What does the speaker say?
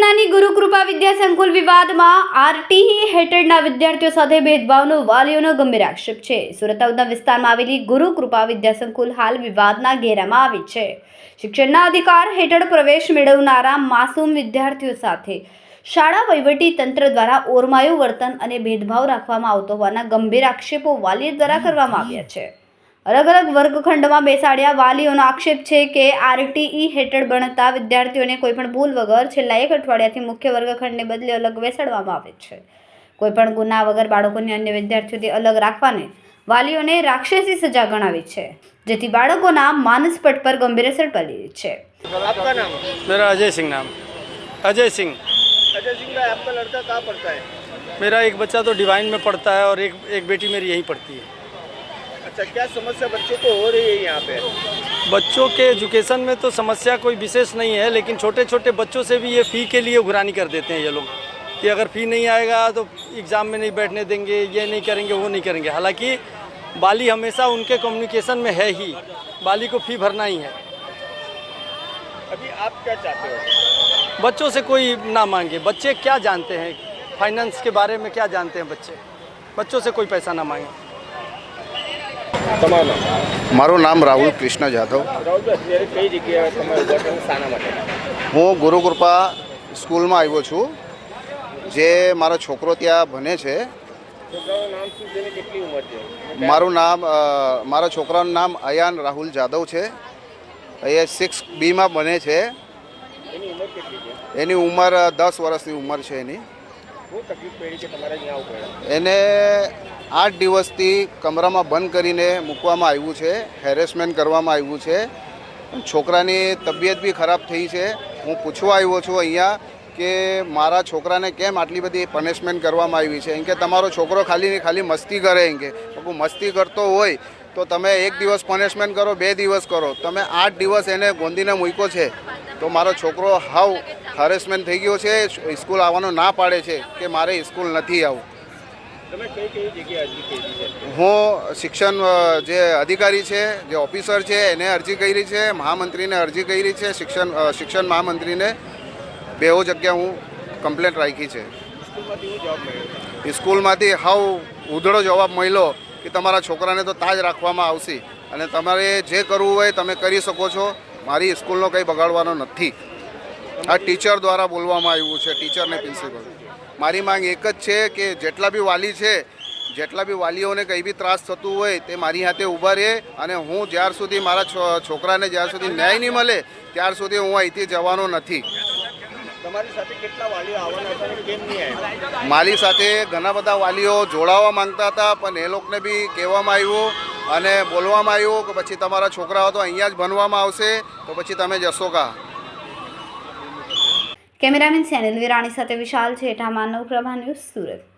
ઉધનાની ગુરુકૃપા વિદ્યા સંકુલ વિવાદમાં આરટીઈ હેઠળના વિદ્યાર્થીઓ સાથે ભેદભાવનો વાલીઓનો ગંભીર આક્ષેપ છે. સુરત ઉધના વિસ્તારમાં આવેલી ગુરુકૃપા વિદ્યા સંકુલ હાલ વિવાદના ઘેરામાં આવી છે. શિક્ષણના અધિકાર હેઠળ પ્રવેશ મેળવનારા માસૂમ વિદ્યાર્થીઓ સાથે શાળા વહીવટી તંત્ર દ્વારા ઓરમાયું વર્તન અને ભેદભાવ રાખવામાં આવતો હોવાના ગંભીર આક્ષેપો વાલીઓ દ્વારા કરવામાં આવ્યા છે. અલગ અલગ વર્ગખંડમાં બેસાડ્યા વાલીઓનો આક્ષેપ છે કે આરટીઈ હેઠળ ભણતા વિદ્યાર્થીઓને કોઈપણ ભૂલ વગર છેલ્લા એક અઠવાડિયાથી મુખ્ય વર્ગખંડને બદલે અલગ બેસાડવામાં આવે છે કોઈપણ ગુના વગર બાળકોને અન્ય વિદ્યાર્થીઓથી અલગ રાખવાને વાલીઓને રાક્ષસી સજા ગણાવી છે જેથી બાળકોના માનસપટ પર ગંભીર અસર પડી છે आपका नाम मेरा अजय सिंह नाम अजय सिंह अजय सिंह भाई आपका लड़का कहाँ पढ़ता है मेरा एक बच्चा तो डिवाइन में पढ़ता है और एक एक बेटी मेरी यहीं पढ़ती है अच्छा क्या समस्या बच्चों को हो रही है यहाँ पे? बच्चों के एजुकेशन में तो समस्या कोई विशेष नहीं है लेकिन छोटे छोटे बच्चों से भी ये फ़ी के लिए उघरानी कर देते हैं ये लोग कि अगर फ़ी नहीं आएगा तो एग्ज़ाम में नहीं बैठने देंगे ये नहीं करेंगे वो नहीं करेंगे। हालाँकि बाली हमेशा उनके कम्युनिकेशन में है ही बाली को फ़ी भरना ही है। अभी आप क्या चाहते हो? बच्चों से कोई ना मांगे। बच्चे क्या जानते हैं? फाइनेंस के बारे में क्या जानते हैं बच्चे? बच्चों से कोई पैसा ना मांगे। તમારું નામ? મારું નામ રાહુલ કૃષ્ણ જાધવ. હું ગુરુકૃપા સ્કૂલમાં આવ્યો છું જે મારો છોકરો ત્યાં ભણે છે. મારું નામ મારા છોકરાનું નામ અયાન રાહુલ જાદવ છે. એ સિક્સ બીમાં બને છે? એની ઉંમર દસ વર્ષની ઉંમર છે એની. એને આઠ દિવસથી કમરામાં બંધ કરીને મૂકવામાં આવ્યું છે હેરેસમેન્ટ કરવામાં આવ્યું છે. છોકરાની તબિયત બી ખરાબ થઈ છે. હું પૂછવા આવ્યો છું અહીંયા કે મારા છોકરાને કેમ આટલી બધી પનિશમેન્ટ કરવામાં આવી છે? એમ કે તમારો છોકરો ખાલી ખાલી મસ્તી કરે એમ કે. મસ્તી કરતો હોય તો તમે એક દિવસ પનિશમેન્ટ કરો, બે દિવસ કરો. તમે આઠ દિવસ એને ગોંદીને મૂક્યો છે. તો મારો છોકરો હાવ હરેસમેન્ટ થઈ ગયો છે સ્કૂલ આવવાનું ના પાડે છે કે મારે સ્કૂલ નથી આવવું હું શિક્ષણ જે અધિકારી છે જે ઓફિસર છે એને અરજી કરી છે મહામંત્રીને અરજી કરી છે શિક્ષણ શિક્ષણ મહામંત્રીને. બેઓ જગ્યા હું કમ્પ્લેન્ટ રાખી છે. સ્કૂલમાંથી હાવ ઉધળો જવાબ મળ્યો કે તમારા છોકરાને તો તાજ રાખવામાં આવશે અને તમારે જે કરવું હોય તમે કરી શકો છો. મારી સ્કૂલનો કંઈ બગાડવાનો નથી. આ ટીચર દ્વારા બોલવામાં આવ્યું છે ટીચર ને પ્રિન્સિપલ. મારી માંગ એક જ છે કે જેટલા બી વાલી છે જેટલા બી વાલીઓને કંઈ બી ત્રાસ થતું હોય તે મારી હાથે ઊભા રહે અને હું જ્યાર સુધી મારા છોકરાને જ્યાર સુધી ન્યાય નહીં મળે ત્યાર સુધી હું અહીંથી જવાનો નથી. મારી સાથે ઘણા બધા વાલીઓ જોડાવા માંગતા હતા પણ એ લોકોને બી કહેવામાં આવ્યું અને બોલવામાં આવ્યું કે પછી તમારા છોકરાઓ તો અહીંયા જ ભણવામાં આવશે તો પછી તમે જશો કા? કેમેરામેન સેનિલ વિરાણી સાથે વિશાલ છેઠા માનવ પ્રભા ન્યૂઝ સુરત.